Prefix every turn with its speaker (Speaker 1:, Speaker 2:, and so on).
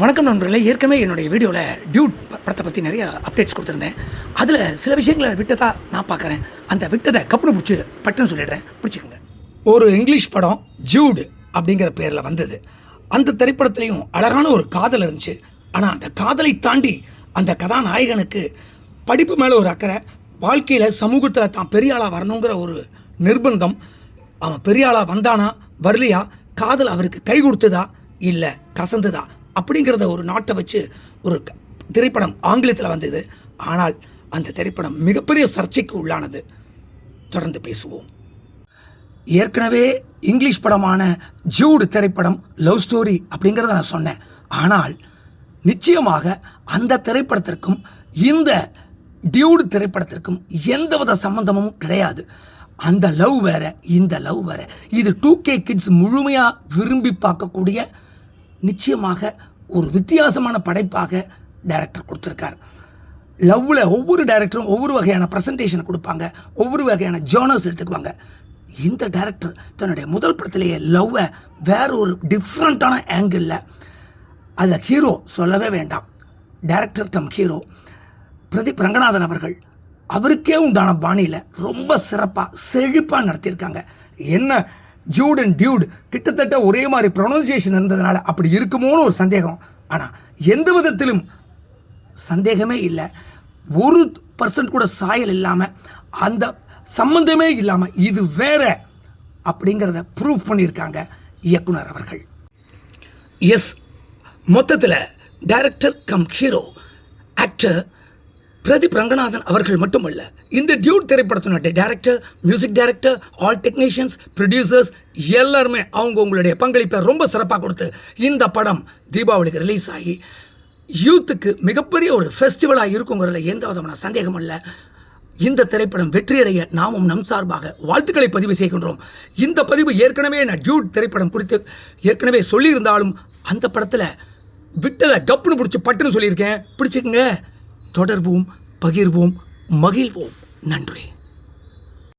Speaker 1: வணக்கம் நண்பர்களே. ஏற்கனவே என்னுடைய வீடியோவில் டியூட் படத்தை பற்றி நிறைய அப்டேட்ஸ் கொடுத்துருந்தேன். அதில் சில விஷயங்களை விட்டதா நான் பார்க்குறேன் அந்த விட்டதை கப்புனு பிடிச்சி பட்டுன்னு சொல்லிடுறேன். பிடிச்சிக்கோங்க. ஒரு இங்கிலீஷ் படம் ஜூடு அப்படிங்கிற பேரில் வந்தது. அந்த திரைப்படத்துலேயும் அழகான ஒரு காதல் இருந்துச்சு. ஆனால் அந்த காதலை தாண்டி அந்த கதாநாயகனுக்கு படிப்பு மேலே ஒரு அக்கறை வாழ்க்கையில் சமூகத்தில் தான் பெரிய ஆளாக வரணுங்கிற ஒரு நிர்பந்தம். அவன் பெரிய ஆளாக வந்தானா வரலையா? காதல் அவருக்கு கை கொடுத்ததா? இல்லை கசந்ததா? அப்படிங்கிறத ஒரு நாட்டை வச்சு ஒரு திரைப்படம் ஆங்கிலத்தில் வந்தது. ஆனால் அந்த திரைப்படம் மிகப்பெரிய சர்ச்சைக்கு உள்ளானது. தொடர்ந்து பேசுவோம். ஏற்கனவே இங்கிலீஷ் படமான ஜூடு திரைப்படம் லவ் ஸ்டோரி அப்படிங்கிறத நான் சொன்னேன். ஆனால் நிச்சயமாக அந்த திரைப்படத்திற்கும் இந்த டியூடு திரைப்படத்திற்கும் எந்தவித சம்பந்தமும் கிடையாது. அந்த லவ் வேற இந்த லவ் வேற. இது டூ கே கிட்ஸ் முழுமையாக விரும்பி பார்க்கக்கூடிய நிச்சயமாக ஒரு வித்தியாசமான படைப்பாக டைரக்டர் கொடுத்துருக்கார். லவ்வில் ஒவ்வொரு டைரக்டரும் ஒவ்வொரு வகையான ப்ரெசன்டேஷனை கொடுப்பாங்க. ஒவ்வொரு வகையான ஜேர்னல்ஸ் எடுத்துக்குவாங்க. இந்த டைரக்டர் தன்னுடைய முதல் படத்திலேயே லவ்வை வேற ஒரு டிஃப்ரெண்ட்டான ஆங்கிளில் அதில் ஹீரோ சொல்லவே வேண்டாம். Director cum hero Pradeep Ranganathan அவர்கள் அவருக்கே உண்டான பாணியில் ரொம்ப சிறப்பாக செழிப்பாக நடத்தியிருக்காங்க. என்ன ஜூட் அண்ட் டியூட் கிட்டத்தட்ட ஒரே மாதிரி ப்ரொனன்சியேஷன் இருந்ததுனால அப்படி இருக்குமோன்னு ஒரு சந்தேகம். ஆனால் எந்த விதத்திலும் சந்தேகமே இல்லை. ஒரு பர்சன்ட் கூட சாயல் இல்லாமல் அந்த சம்பந்தமே இல்லாமல் இது வேற அப்படிங்கிறத ப்ரூவ் பண்ணியிருக்காங்க இயக்குனர் அவர்கள். எஸ் மொத்தத்தில் director cum hero actor Pradeep Ranganathan அவர்கள் மட்டுமல்ல இந்த டியூட் திரைப்படத்தினுடைய director music director all technicians producers எல்லாருமே அவங்க உங்களுடைய பங்களிப்பை ரொம்ப சிறப்பாக கொடுத்து இந்த படம் தீபாவளிக்கு ரிலீஸ் ஆகி யூத்துக்கு மிகப்பெரிய ஒரு ஃபெஸ்டிவலாக இருக்குங்கிறதுல எந்த விதமான சந்தேகம் இல்லை. இந்த திரைப்படம் வெற்றியடைய நாமும் நம் சார்பாக வாழ்த்துக்களை பதிவு செய்கின்றோம். இந்த பதிவு ஏற்கனவே நான் டியூட் திரைப்படம் குறித்து ஏற்கனவே சொல்லியிருந்தாலும் அந்த படத்தில் விட்டதை கப்புன்னு பிடிச்சி பட்டுன்னு சொல்லியிருக்கேன். பிடிச்சிக்கங்க. தொடர்வோம் பகிர்வோம் மகிழ்வோம். நன்றி.